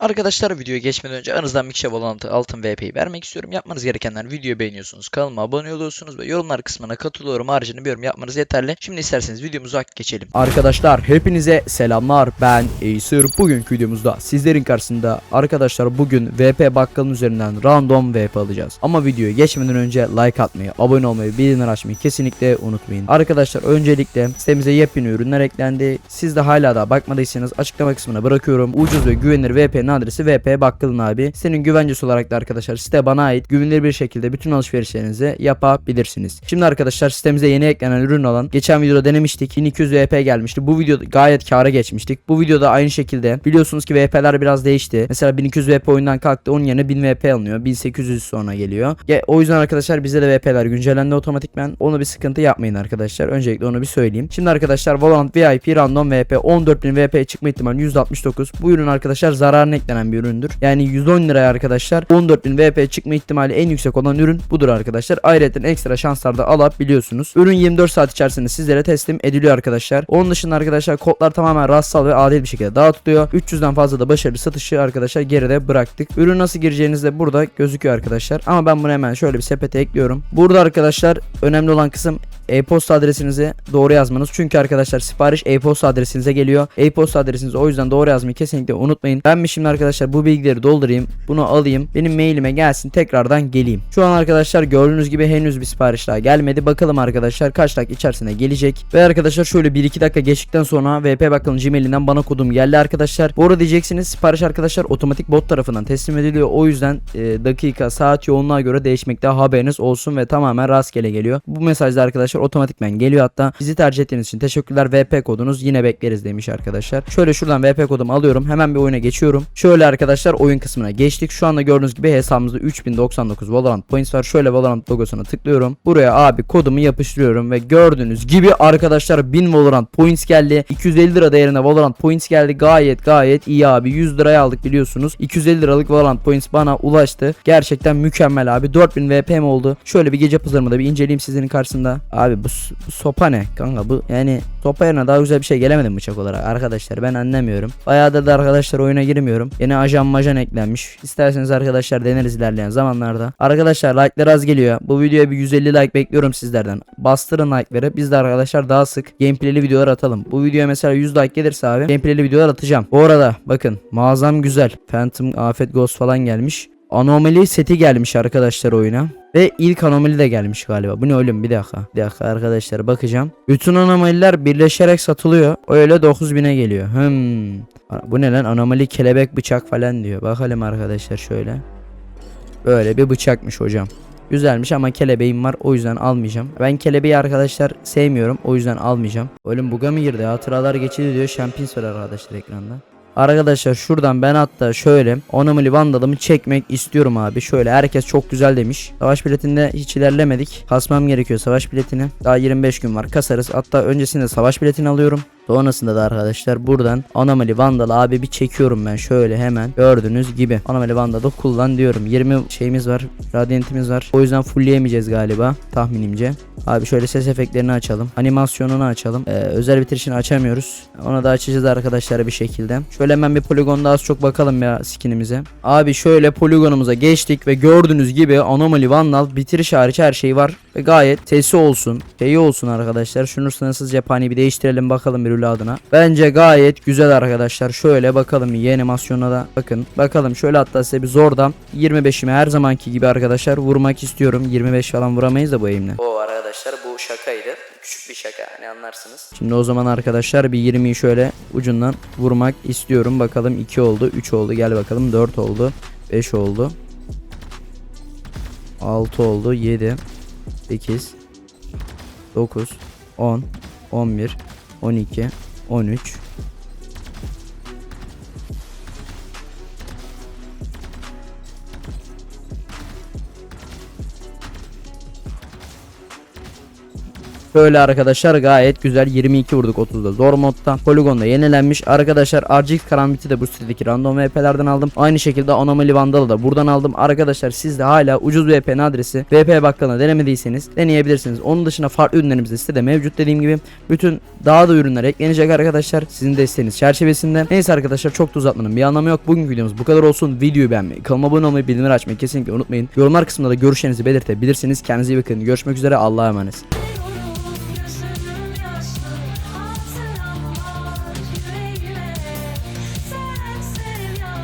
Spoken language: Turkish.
Arkadaşlar videoya geçmeden önce aranızdan bir kişiye altın VP'yi vermek istiyorum. Yapmanız gerekenler videoyu beğeniyorsunuz, kanalıma abone oluyorsunuz ve yorumlar kısmına katılıyorum. Haricinde bir yorum yapmanız yeterli. Şimdi isterseniz videomuza geçelim. Arkadaşlar hepinize selamlar. Ben Acer bugünkü videomuzda sizlerin karşısında arkadaşlar bugün VP bakkalın üzerinden random VP alacağız. Ama videoya geçmeden önce like atmayı abone olmayı bildirimleri açmayı kesinlikle unutmayın. Arkadaşlar öncelikle sitemize yepyeni ürünler eklendi. Siz de hala daha bakmadıysanız açıklama kısmına bırakıyorum. Ucuz ve güvenilir VP'nin adresi VP bakkalın abi. Senin güvencesi olarak da arkadaşlar site bana ait. Güvenilir bir şekilde bütün alışverişlerinizi yapabilirsiniz. Şimdi arkadaşlar sitemize yeni eklenen ürün olan geçen videoda denemiştik 1200 VP gelmişti. Bu video gayet kâra geçmiştik. Bu videoda aynı şekilde biliyorsunuz ki VP'ler biraz değişti. Mesela 1200 VP oyundan kalktı onun yerine 1000 VP alınıyor. 1800 sonra geliyor. Ya, o yüzden arkadaşlar bize de VP'ler güncellendi otomatikmen. Onu bir sıkıntı yapmayın arkadaşlar. Öncelikle onu bir söyleyeyim. Şimdi arkadaşlar Valorant VIP random VP 14000 VP çıkma ihtimali %69 bu ürün arkadaşlar zararına eklenen bir üründür. Yani 110 liraya arkadaşlar 14000 VP çıkma ihtimali en yüksek olan ürün budur arkadaşlar. Ayrıca ekstra şanslar alabiliyorsunuz. Ürün 24 saat içerisinde sizlere teslim ediliyor arkadaşlar. Onun dışında arkadaşlar kodlar tamamen rastsal ve adil bir şekilde dağıtılıyor. 300'den fazla da başarılı satışı arkadaşlar geride bıraktık. Ürün nasıl gireceğiniz de burada gözüküyor arkadaşlar. Ama ben bunu hemen şöyle bir sepete ekliyorum. Burada arkadaşlar önemli olan kısım e-posta adresinizi doğru yazmanız. Çünkü arkadaşlar sipariş e-posta adresinize geliyor. E-posta adresinizi o yüzden doğru yazmayı kesinlikle unutmayın. Ben mi şimdi arkadaşlar bu bilgileri doldurayım. Bunu alayım. Benim mailime gelsin. Tekrardan geleyim. Şu an arkadaşlar gördüğünüz gibi henüz bir sipariş daha gelmedi. Bakalım arkadaşlar kaç dakika içerisinde gelecek. Ve arkadaşlar şöyle 1-2 dakika geçtikten sonra VP Bakkal'ın Gmail'inden bana kodum geldi arkadaşlar. Bu arada diyeceksiniz sipariş arkadaşlar otomatik bot tarafından teslim ediliyor. O yüzden e, dakika, saat yoğunluğa göre değişmekte haberiniz olsun ve tamamen rastgele geliyor. Bu mesajda arkadaşlar otomatikmen geliyor hatta. Bizi tercih ettiğiniz için teşekkürler. VP kodunuz yine bekleriz demiş arkadaşlar. Şöyle şuradan VP kodumu alıyorum. Hemen bir oyuna geçiyorum. Şöyle arkadaşlar oyun kısmına geçtik. Şu anda gördüğünüz gibi hesabımızda 3099 Valorant points var. Şöyle Valorant logosuna tıklıyorum. Buraya abi kodumu yapıştırıyorum ve gördüğünüz gibi arkadaşlar 1000 Valorant points geldi. 250 lira değerinde Valorant points geldi. Gayet gayet iyi abi. 100 liraya aldık biliyorsunuz. 250 liralık Valorant points bana ulaştı. Gerçekten mükemmel abi. 4000 VP mi oldu? Şöyle bir gece pazarımı da bir inceleyeyim sizlerin karşısında. Abi bu, bu sopa ne kanka bu yani sopa yerine daha güzel bir şey gelemedi mi bıçak olarak arkadaşlar ben anlamıyorum. Bayağıdır da arkadaşlar oyuna girmiyorum. Yeni ajan majan eklenmiş. İsterseniz arkadaşlar deneriz ilerleyen zamanlarda. Arkadaşlar like'lar az geliyor. Bu videoya bir 150 like bekliyorum sizlerden. Bastırın like'ları. Biz de arkadaşlar daha sık gameplay'li videolar atalım. Bu videoya mesela 100 like gelirse abi gameplay'li videolar atacağım. Bu arada bakın mağazam güzel. Phantom, Afet Ghost falan gelmiş. Anomali seti gelmiş arkadaşlar oyuna. Ve ilk anomali de gelmiş galiba. Bu ne oğlum bir dakika. Bir dakika arkadaşlar bakacağım. Bütün anomaliler birleşerek satılıyor. Öyle 9000'e geliyor. Hmm. Bu ne lan anomali kelebek bıçak falan diyor. Bakalım arkadaşlar şöyle. Böyle bir bıçakmış hocam. Güzelmiş ama kelebeğim var o yüzden almayacağım. Ben kelebeği arkadaşlar sevmiyorum o yüzden almayacağım. Oğlum buga mı girdi? Hatıralar geçildi diyor. Champions var arkadaşlar ekranda. Arkadaşlar şuradan ben hatta şöyle Anomaly Vandal'ımı çekmek istiyorum abi. Şöyle herkes çok güzel demiş. Savaş biletinde hiç ilerlemedik. Kasmam gerekiyor savaş biletini. Daha 25 gün var kasarız. Hatta öncesinde savaş biletini alıyorum. Sonrasında da arkadaşlar buradan Anomaly Vandal abi bir çekiyorum ben şöyle hemen. Gördüğünüz gibi Anomaly Vandal'ı kullan diyorum. 20 şeyimiz var Radiant'imiz var. O yüzden fullleyemeyeceğiz galiba tahminimce. Abi şöyle ses efektlerini açalım. Animasyonunu açalım. Ee, özel bitirişini açamıyoruz. Onu da açacağız arkadaşlar bir şekilde. Şöyle hemen bir poligonda az çok bakalım ya skinimize. Abi şöyle poligonumuza geçtik ve gördüğünüz gibi Anomaly Vandal bitiriş hariç her şey var. Ve gayet sesi olsun şeyi olsun arkadaşlar. Şunu sınırsız cephane bir değiştirelim bakalım bir adına. Bence gayet güzel arkadaşlar. Şöyle bakalım iyi animasyona da bakın. Bakalım şöyle hatta size bir zordan 25'ime her zamanki gibi arkadaşlar vurmak istiyorum. 25 falan vuramayız da bu eğimle. O arkadaşlar bu şakaydı. Küçük bir şaka hani anlarsınız. Şimdi o zaman arkadaşlar bir 20'yi şöyle ucundan vurmak istiyorum. Bakalım 2 oldu, 3 oldu. Gel bakalım 4 oldu. 5 oldu. 6 oldu. 7 8 9 10 11 12 13 Böyle arkadaşlar gayet güzel 22 vurduk 30'da zor modda. Poligonda yenilenmiş. Arkadaşlar RGX Karambit'i de bu sitedeki random VP'lerden aldım. Aynı şekilde Anomaly Vandal'ı da buradan aldım. Arkadaşlar siz de hala ucuz VP'nin adresi VP Bakkalı'na denemediyseniz deneyebilirsiniz. Onun dışında farklı ürünlerimiz de sitede mevcut dediğim gibi. Bütün daha da ürünler eklenecek arkadaşlar. Sizin desteğiniz çerçevesinde. Neyse arkadaşlar çok da uzatmanın bir anlamı yok. Bugünkü videomuz bu kadar olsun. Videoyu beğenmeyi, kanalıma abone olmayı, bildirimleri açmayı kesinlikle unutmayın. Yorumlar kısmında da görüşlerinizi belirtebilirsiniz. Kendinize iyi bakın. Görüşmek üzere. Allah'a emanet.